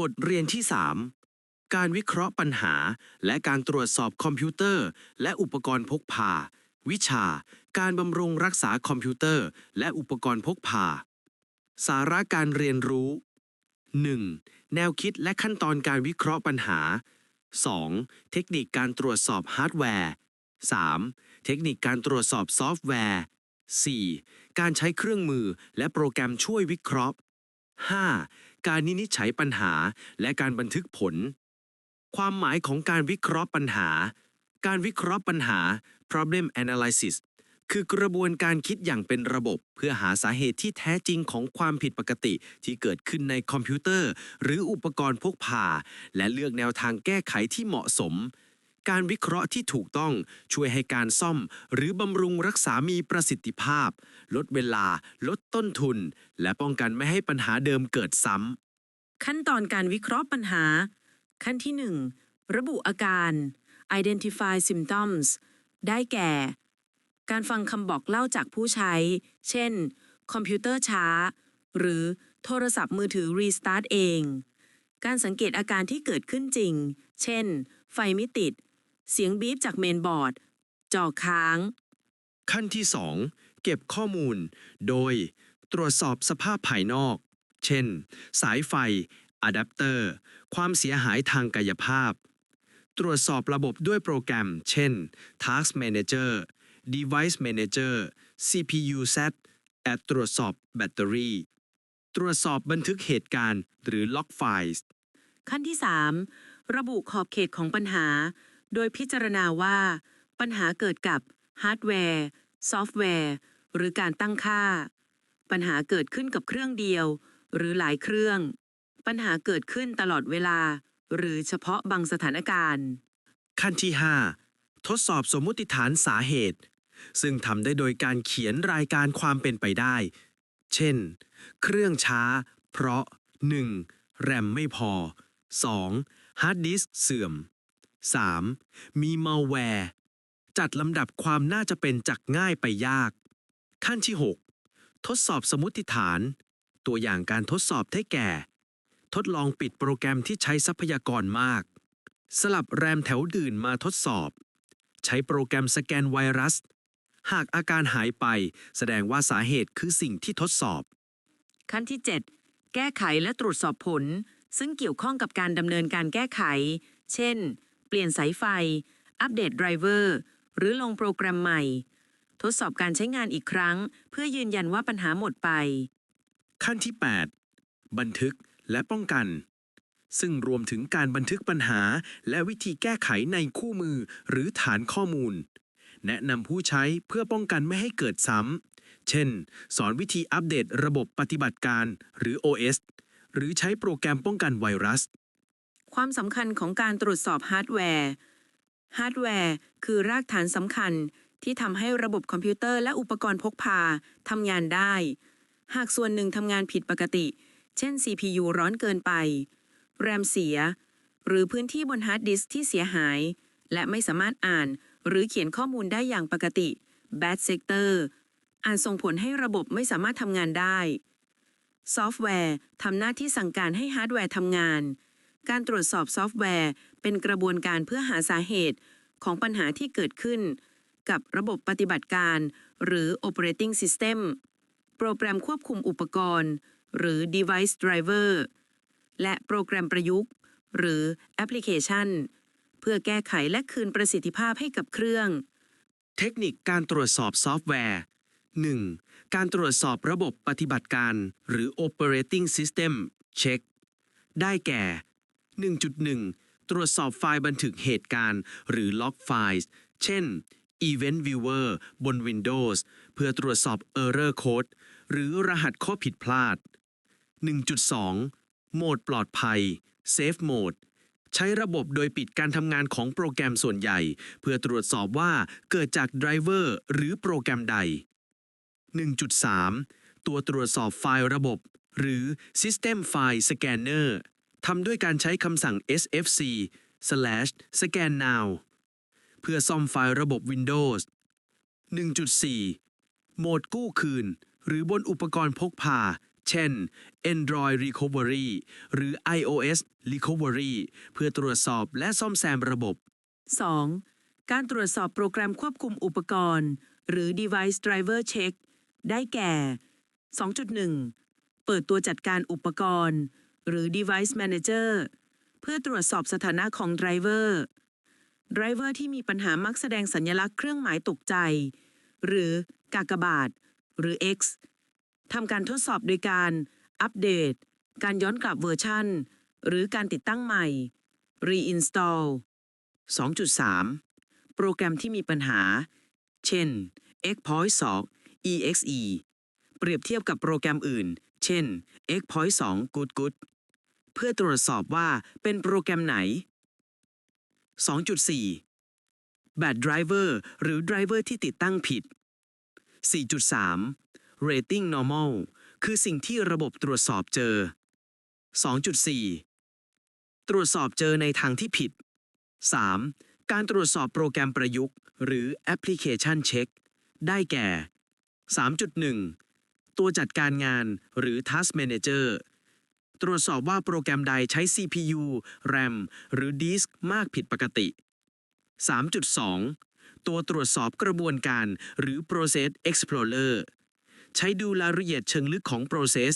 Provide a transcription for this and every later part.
บทเรียนที่ 3 การวิเคราะห์ปัญหา และการตรวจสอบคอมพิวเตอร์ และอุปกรณ์พกพา วิชา การบำรุงรักษาคอมพิวเตอร์ และอุปกรณ์พกพา สาระการเรียนรู้ 1. แนวคิดและขั้นตอนการวิเคราะห์ปัญหา 2. เทคนิคการตรวจสอบฮาร์ดแวร์ 3. เทคนิคการตรวจสอบซอฟต์แวร์ 4. การใช้เครื่องมือและโปรแกรมช่วยวิเคราะห์ 5. การนินิจฉัยปัญหาและการบันทึกผล ความหมายของการวิเคราะห์ปัญหา การวิเคราะห์ปัญหา problem analysis คือกระบวนการคิดอย่างเป็นระบบ เพื่อหาสาเหตุที่แท้จริงของความผิดปกติที่เกิดขึ้นในคอมพิวเตอร์ หรืออุปกรณ์พกพา และเลือกแนวทางแก้ไขที่เหมาะสม การวิเคราะห์ที่ถูกต้องช่วยให้การซ่อม หรือบำรุงรักษามีประสิทธิภาพ ลดเวลา ลดต้นทุน และป้องกันไม่ให้ปัญหาเดิมเกิดซ้ำ ขั้นตอนการวิเคราะห์ปัญหา ขั้นที่ 1 ระบุอาการ identify symptoms ได้แก่ การฟังคำบอกเล่าจากผู้ใช้ เช่น คอมพิวเตอร์ช้า หรือโทรศัพท์มือถือ restart เอง การสังเกตอาการที่เกิดขึ้นจริง เช่น ไฟไม่ติด เสียงบีบจากเมนบอร์ดจอค้าง ขั้นที่ 2 เก็บข้อมูล โดยตรวจสอบสภาพภายนอก เช่น สายไฟอะแดปเตอร์ ความเสียหายทางกายภาพ ตรวจสอบระบบด้วยโปรแกรม เช่น Task Manager Device Manager CPU set แอดตรวจสอบแบตเตอรี่ ตรวจสอบบันทึกเหตุการณ์หรือล็อกไฟล์ขั้นที่ 3 ระบุขอบเขตของปัญหา โดยพิจารณาว่า ปัญหาเกิดกับฮาร์ดแวร์ ซอฟต์แวร์ หรือการตั้งค่า ปัญหาเกิดขึ้นกับเครื่องเดียว หรือหลายเครื่อง ปัญหาเกิดขึ้นตลอดเวลา หรือเฉพาะบางสถานการณ์ ขั้นที่ 5 ทดสอบสมมุติฐานสาเหตุ ซึ่งทำได้โดยการเขียนรายการความเป็นไปได้ เช่น เครื่องช้า เพราะ 1. แรมไม่พอ 2. ฮาร์ดดิสก์เสื่อม 3. มีมัลแวร์จัดลำดับความน่าจะเป็นจากง่ายไปยาก ขั้นที่ 6 ทดสอบสมมติฐาน ตัวอย่างการทดสอบได้แก่ ทดลองปิดโปรแกรมที่ใช้ทรัพยากรมาก สลับแรมแถวดื่นมาทดสอบ ใช้โปรแกรมสแกนไวรัส หากอาการหายไปแสดงว่าสาเหตุคือสิ่งที่ทดสอบ ขั้นที่ 7 แก้ไขและตรวจสอบผล ซึ่งเกี่ยวข้องกับการดำเนินการแก้ไข เช่น เปลี่ยนสายไฟ อัปเดตไดรเวอร์หรือลงโปรแกรมใหม่ ทดสอบการใช้งานอีกครั้ง เพื่อยืนยันว่าปัญหาหมดไป ขั้นที่ 8 บันทึกและป้องกัน ซึ่งรวมถึงการบันทึกปัญหา และวิธีแก้ไขในคู่มือหรือฐานข้อมูล แนะนำผู้ใช้เพื่อป้องกันไม่ให้เกิดซ้ำ เช่น สอนวิธีอัปเดตระบบปฏิบัติการหรือ OS หรือใช้โปรแกรมป้องกันไวรัส ความสำคัญของการตรวจสอบฮาร์ดแวร์ ฮาร์ดแวร์คือรากฐานสำคัญที่ทำให้ระบบคอมพิวเตอร์และอุปกรณ์พกพาทำงานได้ หากส่วนหนึ่งทำงานผิดปกติ เช่น CPU ร้อนเกินไป แรมเสีย หรือพื้นที่บนฮาร์ดดิสก์ที่เสียหาย และไม่สามารถอ่านหรือเขียนข้อมูลได้อย่างปกติ Bad Sector อาจส่งผลให้ระบบไม่สามารถทำงานได้ ซอฟต์แวร์ทำหน้าที่สั่งการให้ฮาร์ดแวร์ทำงาน การตรวจสอบซอฟต์แวร์ เป็นกระบวนการเพื่อหาสาเหตุของปัญหาที่เกิดขึ้น กับระบบปฏิบัติการ หรือ operating system โปรแกรมควบคุมอุปกรณ์ หรือ device driver และโปรแกรมประยุกต์ หรือแอปพลิเคชัน เพื่อแก้ไขและคืนประสิทธิภาพให้กับเครื่อง เทคนิคการตรวจสอบซอฟต์แวร์ 1. การตรวจสอบระบบปฏิบัติการ หรือ operating system เช็ค ได้แก่ 1.1 ตรวจสอบไฟล์บันทึกเหตุการณ์ หรือ log files เช่น Event Viewer บน Windows เพื่อตรวจสอบ Error Code หรือรหัสข้อผิดพลาด 1.2 โหมดปลอดภัย Safe Mode ใช้ระบบโดยปิดการทำงานของโปรแกรมส่วนใหญ่ เพื่อตรวจสอบว่าเกิดจากไดรเวอร์หรือโปรแกรมใด 1.3 ตัวตรวจสอบไฟล์ระบบ หรือ System File Scanner ทำด้วยการใช้คำสั่ง sfc slash scan now เพื่อซ่อมไฟล์ระบบ Windows 1.4 โหมดกู้คืน หรือบนอุปกรณ์พกพา เช่น Android Recovery หรือ iOS Recovery เพื่อตรวจสอบและซ่อมแซมระบบ 2. การตรวจสอบโปรแกรมควบคุมอุปกรณ์ หรือ device driver check ได้แก่ 2.1 เปิดตัวจัดการอุปกรณ์ หรือ device manager เพื่อตรวจสอบสถานะของ driver driver ที่มีปัญหามักแสดงสัญลักษณ์เครื่องหมายตกใจ หรือกากบาท หรือ X ทำการทดสอบโดยการ อัปเดต การย้อนกลับเวอร์ชันหรือการติดตั้งใหม่ reinstall 2.3 โปรแกรมที่มีปัญหา เช่น Xpoint 2 exe เปรียบเทียบกับโปรแกรมอื่น เช่น Xpoint 2 Good Good เพื่อตรวจสอบว่าเป็นโปรแกรมไหน 2.4 Bad Driver หรือ Driver ที่ติดตั้งผิด 4.3 Rating Normal คือสิ่งที่ระบบตรวจสอบเจอ 2.4 ตรวจสอบเจอในทางที่ผิด 3. การตรวจสอบโปรแกรมประยุกต์ หรือ Application Check ได้แก่ 3.1 ตัวจัดการงานหรือ Task Manager ตรวจสอบว่าโปรแกรมใดใช้ CPU RAM หรือดิสก์มากผิดปกติ 3.2 ตัวตรวจสอบกระบวนการหรือ Process Explorer ใช้ดูรายละเอียดเชิงลึกของ Process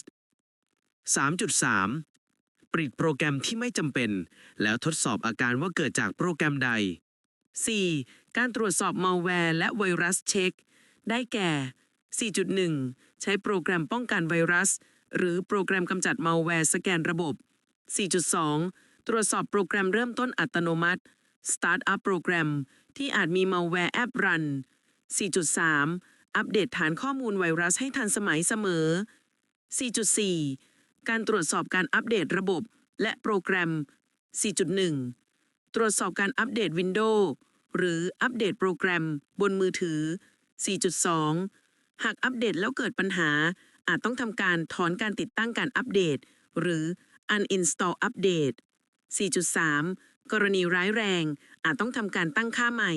3.3 ปริดโปรแกรมที่ไม่จำเป็น แล้วทดสอบอาการว่าเกิดจากโปรแกรมใด 4. การตรวจสอบมัลแวร์และไวรัสเช็ค ได้แก่ 4.1 ใช้โปรแกรมป้องกันไวรัส หรือโปรแกรมกำจัดมัลแวร์สแกนระบบ 4.2 ตรวจสอบโปรแกรมเริ่มต้นอัตโนมัติ Startup โปรแกรมที่อาจมีมัลแวร์แอปรัน 4.3 อัปเดตฐานข้อมูลไวรัสให้ทันสมัยเสมอ 4.4 การตรวจสอบการอัปเดตระบบ และโปรแกรม 4.1 ตรวจสอบการอัปเดต Windows หรืออัปเดตโปรแกรมบนมือถือ 4.2 หากอัปเดตแล้วเกิดปัญหา อาจต้องทำการถอนการติดตั้งการอัปเดต หรือ uninstall update 4.3 กรณีร้ายแรง อาจต้องทำการตั้งค่าใหม่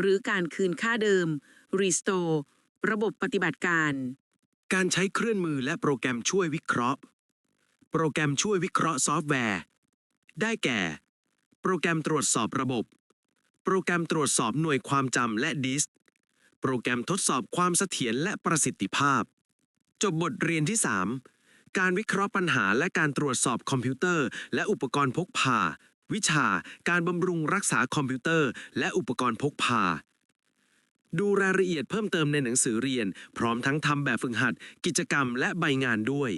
หรือการคืนค่าเดิม restore ระบบปฏิบัติการ การใช้เครื่องมือและโปรแกรมช่วยวิเคราะห์ โปรแกรมช่วยวิเคราะห์ซอฟต์แวร์ ได้แก่ โปรแกรมตรวจสอบระบบ โปรแกรมตรวจสอบหน่วยความจำและดิสก์โปรแกรมทดสอบความเสถียรและประสิทธิภาพ จบบทเรียนที่ 3 การวิเคราะห์ปัญหาและการตรวจสอบคอมพิวเตอร์ และอุปกรณ์พกพา วิชา การบำรุงรักษาคอมพิวเตอร์ และอุปกรณ์พกพา ดูรายละเอียดเพิ่มเติมในหนังสือเรียน พร้อมทั้งทำแบบฝึกหัด กิจกรรมและใบงานด้วย